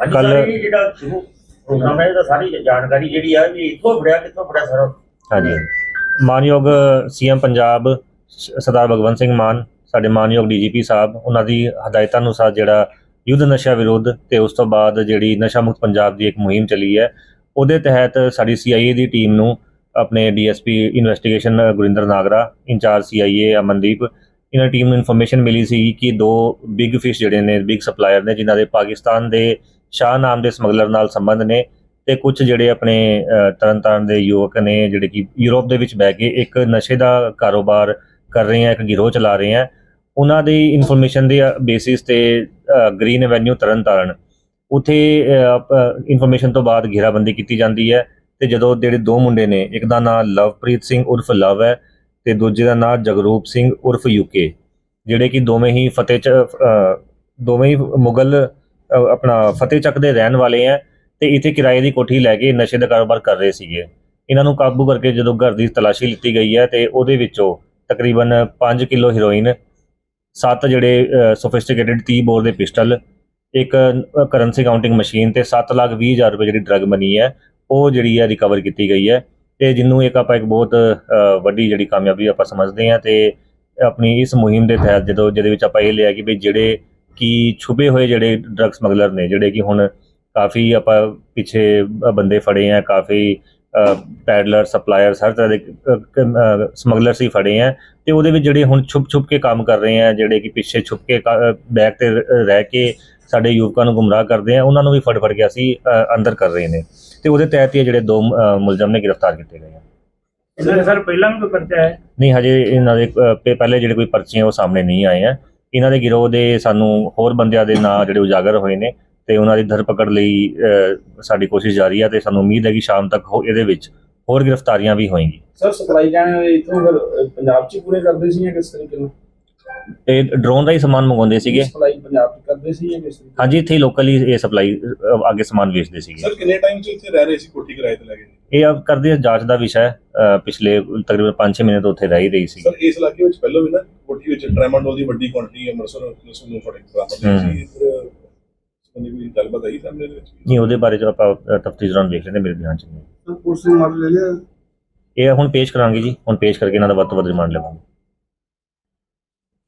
ਇਹ ਜਿਹੜਾ ਸ਼ੁਰੂ ਪ੍ਰੋਗਰਾਮ ਹੈ ਇਹਦਾ ਸਾਰੀ ਜਾਣਕਾਰੀ ਜਿਹੜੀ ਆ ਵੀ ਇੱਥੋਂ ਫੜਿਆ ਕਿੱਥੋਂ ਫੜਿਆ ਸਰ? ਹਾਂਜੀ। ਮਾਨਯੋਗ ਸੀਐਮ ਪੰਜਾਬ ਸਰਦਾਰ ਭਗਵੰਤ ਸਿੰਘ ਮਾਨ ਸਾਡੇ ਮਾਨਯੋਗ ਡੀਜੀਪੀ ਸਾਹਿਬ ਉਹਨਾਂ ਦੀ ਹਦਾਇਤਾਂ ਅਨੁਸਾਰ ਜਿਹੜਾ ਯੁੱਧ ਨਸ਼ਾ ਵਿਰੋਧ ਤੇ ਉਸ ਤੋਂ ਬਾਅਦ ਜਿਹੜੀ ਨਸ਼ਾ ਮੁਕਤ ਪੰਜਾਬ ਦੀ ਇੱਕ ਮੁਹਿੰਮ ਚੱਲੀ ਹੈ ਉਹਦੇ ਤਹਿਤ ਸਾਡੀ ਸੀਆਈਏ ਦੀ ਟੀਮ ਨੂੰ ਆਪਣੇ DSP investigation Gurinder Nagra incharge CIA Amandeep ਇਹਨਾਂ ਟੀਮ ਨੂੰ ਇਨਫੋਰਮੇਸ਼ਨ ਮਿਲੀ ਸੀ ਕਿ ਦੋ ਬਿਗ ਫਿਸ਼ ਜਿਹੜੇ ਨੇ ਬਿਗ ਸਪਲਾਇਰ ਨੇ ਜਿਨ੍ਹਾਂ ਦੇ ਪਾਕਿਸਤਾਨ ਦੇ ਸ਼ਾਹ ਨਾਮ ਦੇ ਸਮਗਲਰ ਨਾਲ ਸੰਬੰਧ ਨੇ ਤੇ ਕੁਝ ਜਿਹੜੇ ਆਪਣੇ ਤਰਨਤਾਰਨ ਦੇ ਯੁਵਕ ਨੇ ਜਿਹੜੇ ਕਿ ਯੂਰਪ ਦੇ ਵਿੱਚ ਬਹਿ ਕੇ ਇੱਕ ਨਸ਼ੇ ਦਾ ਕਾਰੋਬਾਰ ਕਰ ਰਹੇ ਆ, ਇੱਕ ਗਿਰੋਹ ਚਲਾ ਰਹੇ ਆ, ਉਹਨਾਂ ਦੀ ਇਨਫੋਰਮੇਸ਼ਨ ਦੇ ਬੇਸਿਸ ਤੇ ਗ੍ਰੀਨ ਐਵਨਿਊ ਤਰਨਤਾਰਨ। ਉਥੇ ਇਨਫੋਰਮੇਸ਼ਨ ਤੋਂ ਬਾਅਦ ਘੇਰਾਬੰਦੀ ਕੀਤੀ ਜਾਂਦੀ ਹੈ ਤੇ ਜਦੋਂ ਜਿਹੜੇ ਦੋ ਮੁੰਡੇ ਨੇ, ਇੱਕ ਦਾ ਨਾਮ ਲਵਪ੍ਰੀਤ ਸਿੰਘ ਉਰਫ ਲਵ ਹੈ ਤੇ ਦੂਜੇ ਦਾ ਨਾਮ ਜਗਰੂਪ ਸਿੰਘ ਉਰਫ ਯੂਕੇ ਜਿਹੜੇ ਕਿ ਦੋਵੇਂ ਹੀ ਫਤਿਹ ਚ ਦੋਵੇਂ ਹੀ ਮੁਗਲ ਆਪਣਾ ਫਤਿਹ ਚੱਕ ਦੇ ਰਹਿਣ ਵਾਲੇ ਆ ਤੇ ਇੱਥੇ ਕਿਰਾਏ ਦੀ ਕੋਠੀ ਲੈ ਕੇ ਨਸ਼ੇ ਦਾ ਕਾਰੋਬਾਰ ਕਰ ਰਹੇ ਸੀਗੇ। ਇਹਨਾਂ ਨੂੰ ਕਾਬੂ ਕਰਕੇ ਜਦੋਂ ਘਰ ਦੀ ਤਲਾਸ਼ੀ ਲਿੱਤੀ ਗਈ ਹੈ ਤੇ ਉਹਦੇ ਵਿੱਚੋਂ ਤਕਰੀਬਨ 5 ਕਿਲੋ ਹੀਰੋਇਨ, ਸੱਤ ਜਿਹੜੇ ਸੋਫਿਸਟੀਕੇਟਿਡ 30 ਬੋਰ ਦੇ ਪਿਸਟਲ, ਇੱਕ ਕਰੰਸੀ ਕਾਊਂਟਿੰਗ ਮਸ਼ੀਨ ਤੇ 7 ਲੱਖ 20 ਹਜ਼ਾਰ ਰੁਪਏ ਜਿਹੜੀ ਡਰਗ ਮਨੀ ਹੈ, ਉਹ ਜਿਹੜੀ ਹੈ ਰਿਕਵਰ ਕੀਤੀ ਗਈ ਹੈ ਤੇ ਜਿਹਨੂੰ ਇੱਕ ਆਪਾਂ ਇੱਕ ਬਹੁਤ ਵੱਡੀ ਜਿਹੜੀ ਕਾਮਯਾਬੀ ਆਪਾਂ ਸਮਝਦੇ ਹਾਂ ਤੇ ਆਪਣੀ ਇਸ ਮੁਹਿੰਮ ਦੇ ਤਹਿਤ ਜਦੋਂ ਜਿਹਦੇ ਵਿੱਚ ਆਪਾਂ ਇਹ ਲਿਆ ਕਿ ਵੀ ਜਿਹੜੇ ਕੀ ਛੁਪੇ ਹੋਏ ਜਿਹੜੇ ਡਰਗ ਸਮਗਲਰ ਨੇ ਜਿਹੜੇ ਕਿ ਹੁਣ ਕਾਫੀ ਆਪਾਂ ਪਿੱਛੇ ਬੰਦੇ ਫੜੇ ਆ ਕਾਫੀ ਪੈਡਲਰ ਸਪਲਾਇਰ ਹਰ ਤਰ੍ਹਾਂ ਦੇ ਸਮਗਲਰ ਸੀ ਫੜੇ ਆ ਤੇ ਉਹਦੇ ਵਿੱਚ ਜਿਹੜੇ ਹੁਣ ਛੁਪ ਛੁਪ ਕੇ ਕੰਮ ਕਰ ਰਹੇ ਆ ਜਿਹੜੇ ਕਿ ਪਿੱਛੇ ਛੁਪ ਕੇ ਬੈਕ ਤੇ ਰਹਿ ਕੇ ਸਾਡੇ ਯੁਵਕਾਂ ਨੂੰ ਗੁੰਮਰਾਹ ਕਰਦੇ ਆ ਉਹਨਾਂ ਨੂੰ ਵੀ ਫੜ ਫੜ ਕੇ ਅਸੀਂ ਅੰਦਰ ਕਰ ਰਹੇ ਨੇ ਤੇ ਉਹਦੇ ਤਹਿਤ ਹੀ ਇਹ ਜਿਹੜੇ ਦੋ ਮੁਲਜ਼ਮ ਨੇ ਗ੍ਰਿਫਤਾਰ ਕੀਤੇ ਗਏ ਆ। ਸਰ ਪਹਿਲਾਂ ਵੀ ਕੋਈ ਪਰਚਾ ਹੈ? ਨਹੀਂ ਹਜੇ ਇਹਨਾਂ ਦੇ ਪਹਿਲੇ ਜਿਹੜੇ ਕੋਈ ਪਰਚੀਆਂ ਉਹ ਸਾਹਮਣੇ ਨਹੀਂ ਆਏ ਆ। ਇਹਨਾਂ ਦੇ ਗਿਰੋਹ ਦੇ ਸਾਨੂੰ ਹੋਰ ਬੰਦਿਆਂ ਦੇ ਨਾਂ ਜਿਹੜੇ ਉਜਾਗਰ ਹੋਏ ਨੇ ਤੇ ਉਹਨਾਂ ਦੀ ਧਰਪਕੜ ਲਈ ਅ, ਸਾਡੀ ਕੋਸ਼ਿਸ਼ ਜਾਰੀ ਹੈ ਤੇ ਸਾਨੂੰ ਉਮੀਦ ਹੈ ਕਿ ਸ਼ਾਮ ਤੱਕ ਇਹਦੇ ਵਿੱਚ ਹੋਰ ਗ੍ਰਿਫਤਾਰੀਆਂ ਵੀ ਹੋਣਗੀ ਸਰ ਸਪਲਾਈ ਜਾਣੇ ਇਥੋਂ ਫਿਰ ਪੰਜਾਬ ਚ ਪੂਰੇ ਕਰਦੇ ਸੀ ਜਾਂ ਕਿਸ ਤਰੀਕੇ ਨਾਲ? ਇਹ ਡਰੋਨ ਦਾ ਹੀ ਸਮਾਨ ਮੰਗਵਾਉਂਦੇ ਸੀਗੇ। ਸਪਲਾਈ ਪੰਜਾਬ ਚ ਕਰਦੇ ਸੀ ਜਾਂ ਕਿਸ ਤਰੀਕੇ ਹਾਂਜੀ ਇੱਥੇ ਲੋਕਲੀ ਇਹ ਸਪਲਾਈ ਅੱਗੇ ਸਮਾਨ ਵੇਚਦੇ ਸੀਗੇ। ਸਰ ਕਿੰਨੇ ਟਾਈਮ ਚ ਇੱਥੇ ਰਹਿ ਰਹੇ ਸੀ ਕੋਠੀ ਕਿਰਾਏ ਤੇ ਲੈ ਕੇ? ਇਹ ਅਬ ਕਰਦੇ ਆ ਜਾਂਚ ਦਾ ਵਿਸ਼ਾ ਹੈ। ਅ, ਪਿਛਲੇ ਤਕਰੀਬਨ 5-6 ਮਹੀਨੇ ਤੋਂ ਉੱਥੇ ਰਹਿ ਹੀ ਰਹੀ ਸੀ ਸਰ ਇਸ ਇਲਾਕੇ ਵਿੱਚ ਪਹਿਲਾਂ ਵੀ ਨਾ ਕੋਠੀ ਵਿੱਚ ਟ੍ਰੈਮਾਡੋਲ ਦੀ ਵੱਡੀ ਕੁਆਂਟੀਟੀ ਅੰਮ੍ਰਿਤਸਰ ਪੁਲਿਸ ਨੂੰ ਫੜੇ ਬਰਾਮਦ ਹੋਈ ਸੀ। ਇੱਧਰ ਸੰਬੰਧੀ ਕੋਈ ਗੱਲਬਾਤ ਆਈ ਸਾਹਮਣੇ ਦੇ ਵਿੱਚ? ਨਹੀਂ ਉਹਦੇ ਬਾਰੇ ਜੋ ਆਪਾਂ ਤਫਤੀਸ਼ ਦੌਰਾਨ ਵੇਖ ਲੈਂਦੇ ਮੇਰੇ ਧਿਆਨ ਚ ਨਹੀਂ। ਪੁਲਿਸ ਨੇ ਮਾਰ ਲੈ ਲਿਆ? ਇਹ ਹੁਣ ਪੇਸ਼ ਕਰਾਂਗੇ ਜੀ ਹੁਣ ਪੇਸ਼ ਕਰਕੇ ਇਹਨਾਂ ਦਾ ਵੱਧ ਤੋਂ ਵੱਧ ਰਿਮਾਂਡ ਲਵਾਂਗੇ।